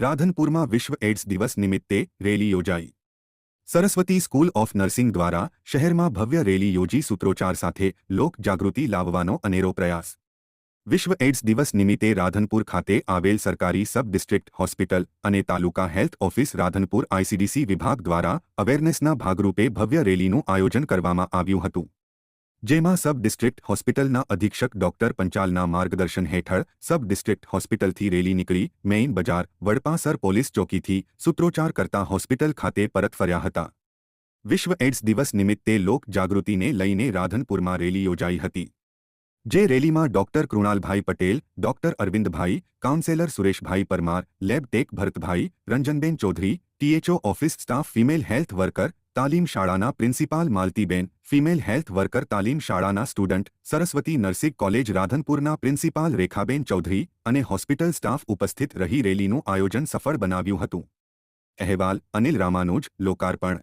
રાધનપુરમાં વિશ્વ એડ્સ દિવસ નિમિત્તે રેલી યોજાઈ. સરસ્વતી સ્કૂલ ઓફ નર્સિંગ દ્વારા શહેરમાં ભવ્ય રેલી યોજી સૂત્રોચ્ચાર સાથે લોક જાગૃતિ લાવવાનો અનેરો પ્રયાસ. વિશ્વ એડ્સ દિવસ નિમિત્તે રાધનપુર ખાતે આવેલ સરકારી સબ ડિસ્ટ્રિક્ટ હોસ્પિટલ અને taluka health office Radhanpur ICDC વિભાગ દ્વારા અવેરનેસના ભાગરૂપે ભવ્ય રેલીનું આયોજન કરવામાં આવ્યું હતું. જેમાં સબ ડિસ્ટ્રિક્ટ હોસ્પિટલના અધિક્ષક ડોક્ટર પંચાલના માર્ગદર્શન હેઠળ સબ ડિસ્ટ્રિક્ટ હોસ્પિટલથી રેલી નીકળી, મેઇન બજાર, વડપાસર પોલીસ ચોકીથી સૂત્રોચ્ચાર કરતા હોસ્પિટલ ખાતે પરત ફર્યા હતા. વિશ્વ એડ્સ દિવસ નિમિત્તે લોક જાગૃતિને લઈને રાધનપુરમાં રેલી યોજાઈ હતી. જે રેલીમાં doctor Krunalbhai Patel, doctor Arvindbhai, counsellor Sureshbhai Parmar, lab tech Bharatbhai, Ranjanben Chaudhary, THO office staff female health worker તાલીમ શાળાના principal Maltiben, female health worker તાલીમ શાળાના સ્ટુડન્ટ, સરસ્વતી નર્સિંગ કોલેજ રાધનપુરના પ્રિન્સિપાલ રેખાબેન ચૌધરી અને હોસ્પિટલ સ્ટાફ ઉપસ્થિત રહી રેલીનું આયોજન સફળ બનાવ્યું હતું. અહેવાલ, અનિલ રામાનુજ, લોકાર્પણ.